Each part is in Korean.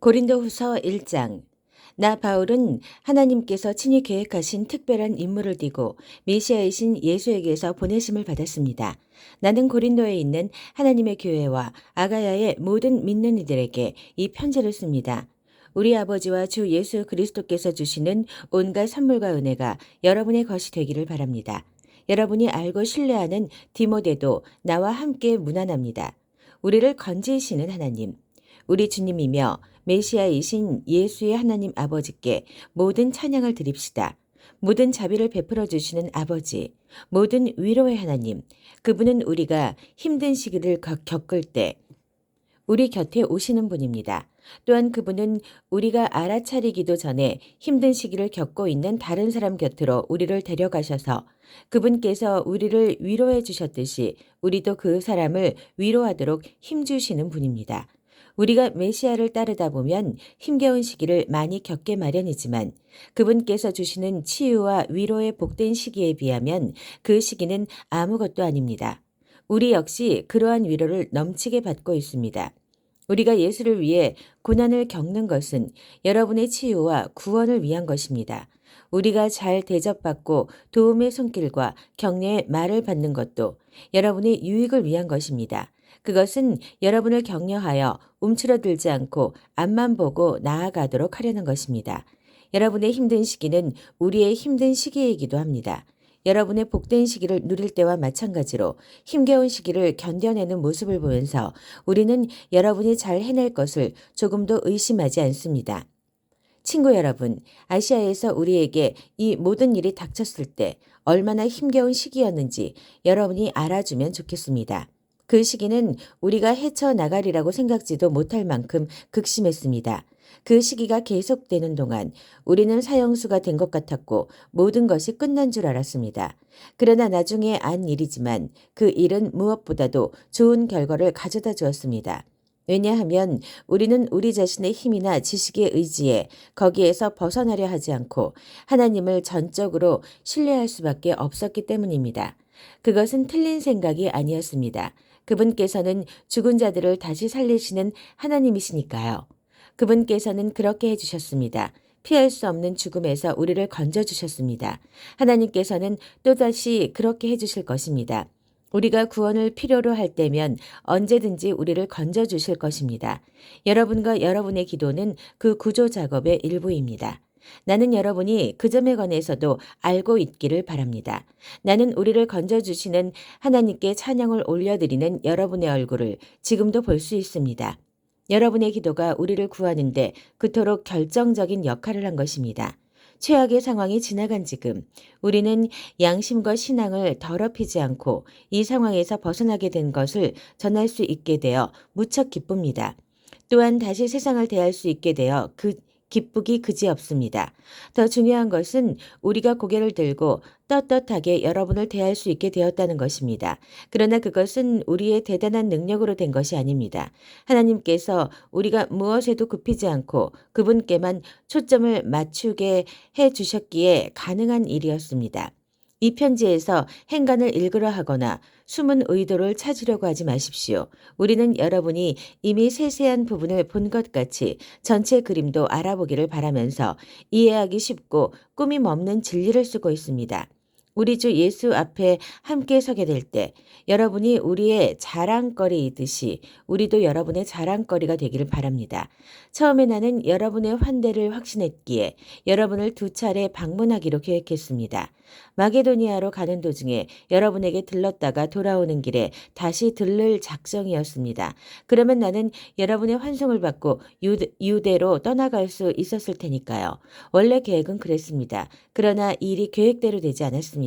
고린도후서 1장 나 바울은 하나님께서 친히 계획하신 특별한 임무를 띠고 메시아이신 예수에게서 보내심을 받았습니다. 나는 고린도에 있는 하나님의 교회와 아가야의 모든 믿는 이들에게 이 편지를 씁니다. 우리 아버지와 주 예수 그리스도께서 주시는 온갖 선물과 은혜가 여러분의 것이 되기를 바랍니다. 여러분이 알고 신뢰하는 디모데도 나와 함께 문안합니다. 우리를 건지시는 하나님, 우리 주님이며 메시아이신 예수의 하나님 아버지께 모든 찬양을 드립시다. 모든 자비를 베풀어 주시는 아버지, 모든 위로의 하나님, 그분은 우리가 힘든 시기를 겪- 겪을 때 우리 곁에 오시는 분입니다. 또한 그분은 우리가 알아차리기도 전에 힘든 시기를 겪고 있는 다른 사람 곁으로 우리를 데려가셔서 그분께서 우리를 위로해 주셨듯이 우리도 그 사람을 위로하도록 힘주시는 분입니다. 우리가 메시아를 따르다 보면 힘겨운 시기를 많이 겪게 마련이지만 그분께서 주시는 치유와 위로의 복된 시기에 비하면 그 시기는 아무것도 아닙니다. 우리 역시 그러한 위로를 넘치게 받고 있습니다. 우리가 예수를 위해 고난을 겪는 것은 여러분의 치유와 구원을 위한 것입니다. 우리가 잘 대접받고 도움의 손길과 격려의 말을 받는 것도 여러분의 유익을 위한 것입니다. 그것은 여러분을 격려하여 움츠러들지 않고 앞만 보고 나아가도록 하려는 것입니다. 여러분의 힘든 시기는 우리의 힘든 시기이기도 합니다. 여러분의 복된 시기를 누릴 때와 마찬가지로 힘겨운 시기를 견뎌내는 모습을 보면서 우리는 여러분이 잘 해낼 것을 조금도 의심하지 않습니다. 친구 여러분, 아시아에서 우리에게 이 모든 일이 닥쳤을 때 얼마나 힘겨운 시기였는지 여러분이 알아주면 좋겠습니다. 그 시기는 우리가 헤쳐나가리라고 생각지도 못할 만큼 극심했습니다. 그 시기가 계속되는 동안 우리는 사형수가 된 것 같았고 모든 것이 끝난 줄 알았습니다. 그러나 나중에 안 일이지만 그 일은 무엇보다도 좋은 결과를 가져다 주었습니다. 왜냐하면 우리는 우리 자신의 힘이나 지식에 의지해 거기에서 벗어나려 하지 않고 하나님을 전적으로 신뢰할 수밖에 없었기 때문입니다. 그것은 틀린 생각이 아니었습니다. 그분께서는 죽은 자들을 다시 살리시는 하나님이시니까요. 그분께서는 그렇게 해주셨습니다. 피할 수 없는 죽음에서 우리를 건져주셨습니다. 하나님께서는 또다시 그렇게 해주실 것입니다. 우리가 구원을 필요로 할 때면 언제든지 우리를 건져주실 것입니다. 여러분과 여러분의 기도는 그 구조 작업의 일부입니다. 나는 여러분이 그 점에 관해서도 알고 있기를 바랍니다. 나는 우리를 건져주시는 하나님께 찬양을 올려드리는 여러분의 얼굴을 지금도 볼 수 있습니다. 여러분의 기도가 우리를 구하는데 그토록 결정적인 역할을 한 것입니다. 최악의 상황이 지나간 지금 우리는 양심과 신앙을 더럽히지 않고 이 상황에서 벗어나게 된 것을 전할 수 있게 되어 무척 기쁩니다. 또한 다시 세상을 대할 수 있게 되어 그 기쁘기 그지없습니다. 더 중요한 것은 우리가 고개를 들고 떳떳하게 여러분을 대할 수 있게 되었다는 것입니다. 그러나 그것은 우리의 대단한 능력으로 된 것이 아닙니다. 하나님께서 우리가 무엇에도 굽히지 않고 그분께만 초점을 맞추게 해 주셨기에 가능한 일이었습니다. 이 편지에서 행간을 읽으려 하거나 숨은 의도를 찾으려고 하지 마십시오. 우리는 여러분이 이미 세세한 부분을 본 것 같이 전체 그림도 알아보기를 바라면서 이해하기 쉽고 꾸밈 없는 진리를 쓰고 있습니다. 우리 주 예수 앞에 함께 서게 될 때 여러분이 우리의 자랑거리이듯이 우리도 여러분의 자랑거리가 되기를 바랍니다. 처음에 나는 여러분의 환대를 확신했기에 여러분을 두 차례 방문하기로 계획했습니다. 마게도니아로 가는 도중에 여러분에게 들렀다가 돌아오는 길에 다시 들를 작정이었습니다. 그러면 나는 여러분의 환송을 받고 유대, 유대로 떠나갈 수 있었을 테니까요. 원래 계획은 그랬습니다. 그러나 일이 계획대로 되지 않았습니다.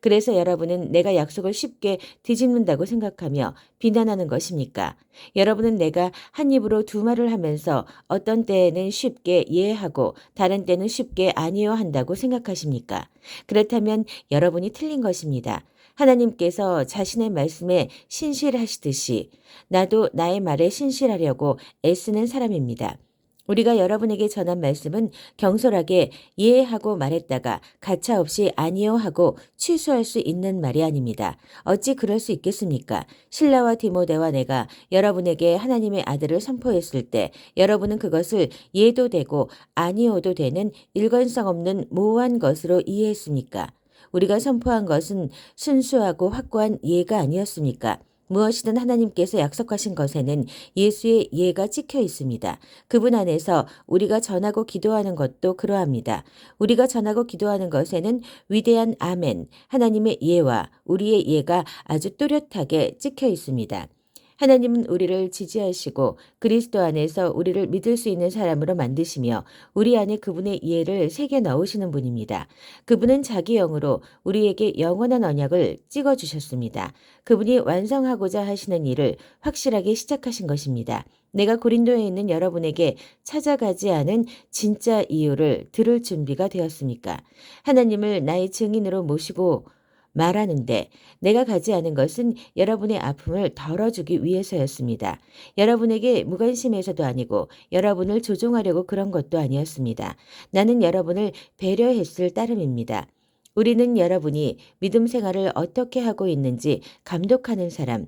그래서 여러분은 내가 약속을 쉽게 뒤집는다고 생각하며 비난하는 것입니까? 여러분은 내가 한 입으로 두 말을 하면서 어떤 때에는 쉽게 이해하고 다른 때는 쉽게 아니요 한다고 생각하십니까? 그렇다면 여러분이 틀린 것입니다. 하나님께서 자신의 말씀에 신실하시듯이 나도 나의 말에 신실하려고 애쓰는 사람입니다. 우리가 여러분에게 전한 말씀은 경솔하게 이해하고 말했다가 가차없이 아니요 하고 취소할 수 있는 말이 아닙니다. 어찌 그럴 수 있겠습니까? 신라와 디모데와 내가 여러분에게 하나님의 아들을 선포했을 때 여러분은 그것을 예도 되고 아니어도 되는 일관성 없는 모호한 것으로 이해했습니까? 우리가 선포한 것은 순수하고 확고한 예가 아니었습니까? 무엇이든 하나님께서 약속하신 것에는 예수의 예가 찍혀 있습니다. 그분 안에서 우리가 전하고 기도하는 것도 그러합니다. 우리가 전하고 기도하는 것에는 위대한 아멘, 하나님의 예와 우리의 예가 아주 또렷하게 찍혀 있습니다. 하나님은 우리를 지지하시고 그리스도 안에서 우리를 믿을 수 있는 사람으로 만드시며 우리 안에 그분의 이해를 새겨 넣으시는 분입니다. 그분은 자기 영으로 우리에게 영원한 언약을 찍어 주셨습니다. 그분이 완성하고자 하시는 일을 확실하게 시작하신 것입니다. 내가 고린도에 있는 여러분에게 찾아가지 않은 진짜 이유를 들을 준비가 되었습니까? 하나님을 나의 증인으로 모시고 말하는데 내가 가지 않은 것은 여러분의 아픔을 덜어주기 위해서였습니다. 여러분에게 무관심해서도 아니고 여러분을 조종하려고 그런 것도 아니었습니다. 나는 여러분을 배려했을 따름입니다. 우리는 여러분이 믿음 생활을 어떻게 하고 있는지 감독하는 사람,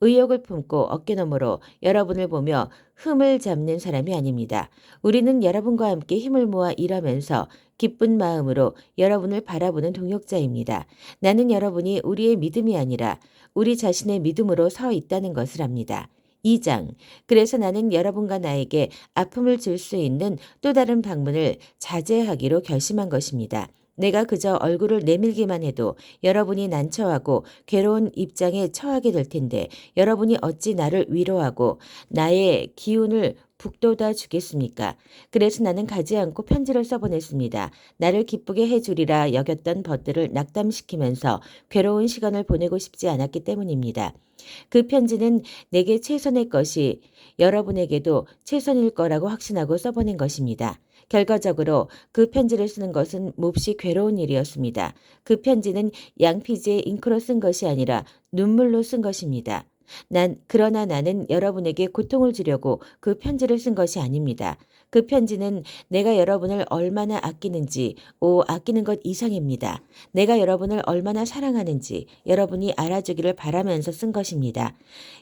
의욕을 품고 어깨너머로 여러분을 보며 흠을 잡는 사람이 아닙니다. 우리는 여러분과 함께 힘을 모아 일하면서 기쁜 마음으로 여러분을 바라보는 동역자입니다. 나는 여러분이 우리의 믿음이 아니라 우리 자신의 믿음으로 서 있다는 것을 압니다. 2장. 그래서 나는 여러분과 나에게 아픔을 줄 수 있는 또 다른 방문을 자제하기로 결심한 것입니다. 내가 그저 얼굴을 내밀기만 해도 여러분이 난처하고 괴로운 입장에 처하게 될 텐데 여러분이 어찌 나를 위로하고 나의 기운을 북돋아 주겠습니까? 그래서 나는 가지 않고 편지를 써보냈습니다. 나를 기쁘게 해주리라 여겼던 벗들을 낙담시키면서 괴로운 시간을 보내고 싶지 않았기 때문입니다. 그 편지는 내게 최선의 것이 여러분에게도 최선일 거라고 확신하고 써보낸 것입니다. 결과적으로 그 편지를 쓰는 것은 몹시 괴로운 일이었습니다. 그 편지는 양피지에 잉크로 쓴 것이 아니라 눈물로 쓴 것입니다. 난 그러나 나는 여러분에게 고통을 주려고 그 편지를 쓴 것이 아닙니다. 그 편지는 내가 여러분을 얼마나 아끼는지, 오, 아끼는 것 이상입니다. 내가 여러분을 얼마나 사랑하는지 여러분이 알아주기를 바라면서 쓴 것입니다.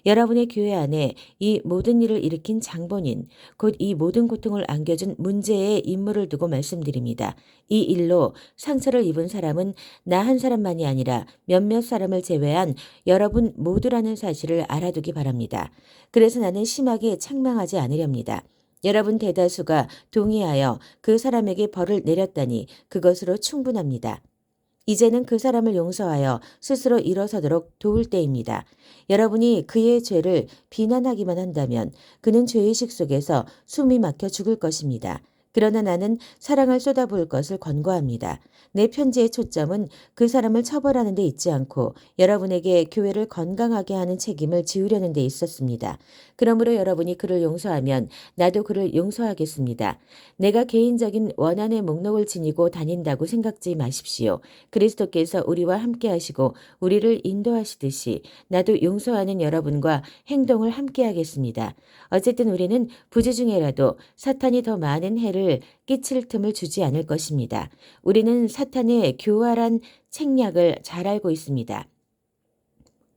여러분의 교회 안에 이 모든 일을 일으킨 장본인, 곧 이 모든 고통을 안겨준 문제의 인물을 두고 말씀드립니다. 이 일로 상처를 입은 사람은 나 한 사람만이 아니라 몇몇 사람을 제외한 여러분 모두라는 사실을 알아두기 바랍니다. 그래서 나는 심하게 책망하지 않으렵니다. 여러분 대다수가 동의하여 그 사람에게 벌을 내렸다니 그것으로 충분합니다. 이제는 그 사람을 용서하여 스스로 일어서도록 도울 때입니다. 여러분이 그의 죄를 비난하기만 한다면 그는 죄의식 속에서 숨이 막혀 죽을 것입니다. 그러나 나는 사랑을 쏟아부을 것을 권고합니다. 내 편지의 초점은 그 사람을 처벌하는 데 있지 않고 여러분에게 교회를 건강하게 하는 책임을 지우려는 데 있었습니다. 그러므로 여러분이 그를 용서하면 나도 그를 용서하겠습니다. 내가 개인적인 원한의 목록을 지니고 다닌다고 생각지 마십시오. 그리스도께서 우리와 함께 하시고 우리를 인도하시듯이 나도 용서하는 여러분과 행동을 함께 하겠습니다. 어쨌든 우리는 부재 중에라도 사탄이 더 많은 해를 끼칠 틈을 주지 않을 것입니다. 우리는 사탄의 교활한 책략을 잘 알고 있습니다.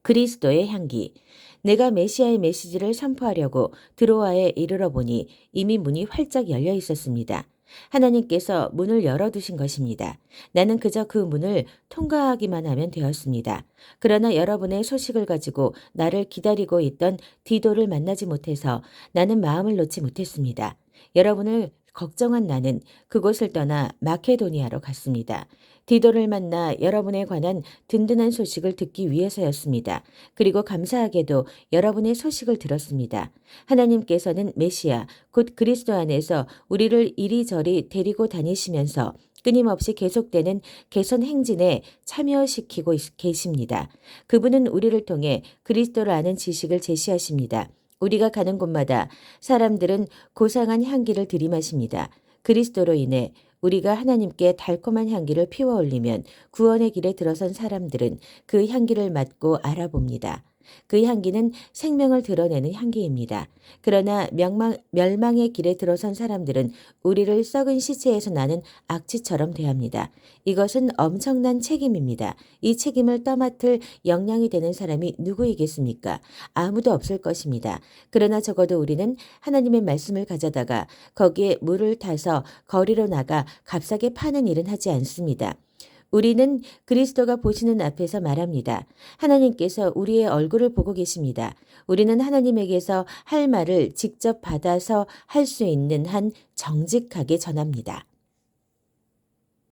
그리스도의 향기. 내가 메시아의 메시지를 선포하려고 드로아에 이르러 보니 이미 문이 활짝 열려 있었습니다. 하나님께서 문을 열어두신 것입니다. 나는 그저 그 문을 통과하기만 하면 되었습니다. 그러나 여러분의 소식을 가지고 나를 기다리고 있던 디도를 만나지 못해서 나는 마음을 놓지 못했습니다. 여러분을 걱정한 나는 그곳을 떠나 마케도니아로 갔습니다. 디도를 만나 여러분에 관한 든든한 소식을 듣기 위해서였습니다. 그리고 감사하게도 여러분의 소식을 들었습니다. 하나님께서는 메시아, 곧 그리스도 안에서 우리를 이리저리 데리고 다니시면서 끊임없이 계속되는 개선 행진에 참여시키고 계십니다. 그분은 우리를 통해 그리스도를 아는 지식을 제시하십니다. 우리가 가는 곳마다 사람들은 고상한 향기를 들이마십니다. 그리스도로 인해 우리가 하나님께 달콤한 향기를 피워 올리면 구원의 길에 들어선 사람들은 그 향기를 맡고 알아봅니다. 그 향기는 생명을 드러내는 향기입니다. 그러나 명망, 멸망의 길에 들어선 사람들은 우리를 썩은 시체에서 나는 악취처럼 대합니다. 이것은 엄청난 책임입니다. 이 책임을 떠맡을 역량이 되는 사람이 누구이겠습니까? 아무도 없을 것입니다. 그러나 적어도 우리는 하나님의 말씀을 가져다가 거기에 물을 타서 거리로 나가 값싸게 파는 일은 하지 않습니다. 우리는 그리스도가 보시는 앞에서 말합니다. 하나님께서 우리의 얼굴을 보고 계십니다. 우리는 하나님에게서 할 말을 직접 받아서 할 수 있는 한 정직하게 전합니다.